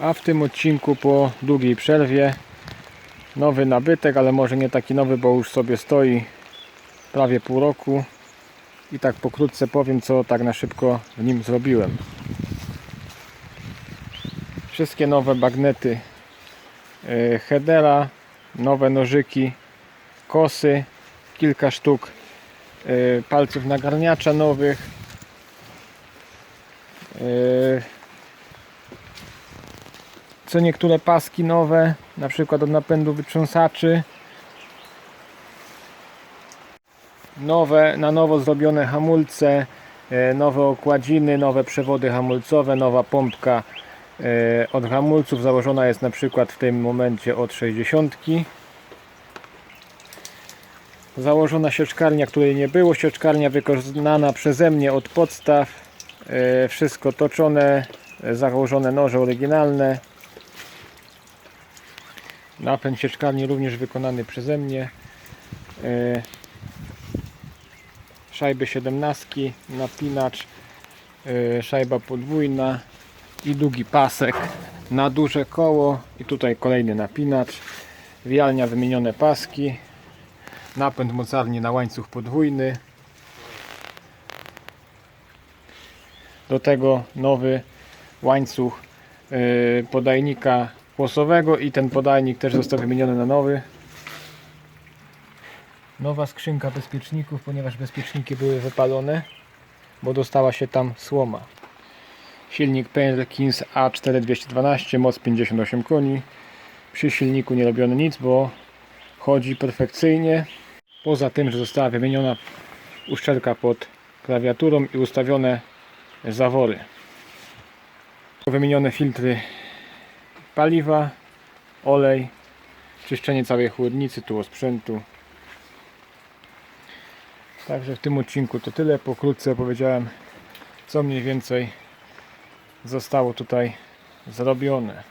A w tym odcinku po długiej przerwie nowy nabytek, ale może nie taki nowy, bo już sobie stoi prawie pół roku. I tak pokrótce powiem, co tak na szybko w nim zrobiłem. Wszystkie nowe bagnety e, headera, nowe nożyki, kosy, kilka sztuk e, palców nagarniacza nowych. Co niektóre paski nowe, na przykład od napędu wytrząsaczy. Nowe, na nowo zrobione hamulce, e, nowe okładziny, nowe przewody hamulcowe, nowa pompka e, od hamulców założona jest na przykład w tym momencie od 60 założona sieczkarnia, której nie było sieczkarnia wykonana przeze mnie od podstaw. E, wszystko toczone założone noże oryginalne napęd sieczkarni również wykonany przeze mnie. E, szajby 17 napinacz e, szajba podwójna i długi pasek na duże koło. I tutaj kolejny napinacz. Wialnia wymienione paski. Napęd mocarni na łańcuch podwójny. Do tego nowy łańcuch yy, podajnika kłosowego i ten podajnik też został wymieniony na nowy nowa skrzynka bezpieczników ponieważ bezpieczniki były wypalone bo dostała się tam słoma silnik Perkins A4212 moc 58 koni przy silniku nie robione nic, bo chodzi perfekcyjnie. Poza tym, że została wymieniona uszczelka pod klawiaturą i ustawione zawory. Wymienione filtry paliwa, olej, czyszczenie całej chłodnicy, tu sprzętu. Także w tym odcinku to tyle. Pokrótce opowiedziałem, co mniej więcej zostało tutaj zrobione.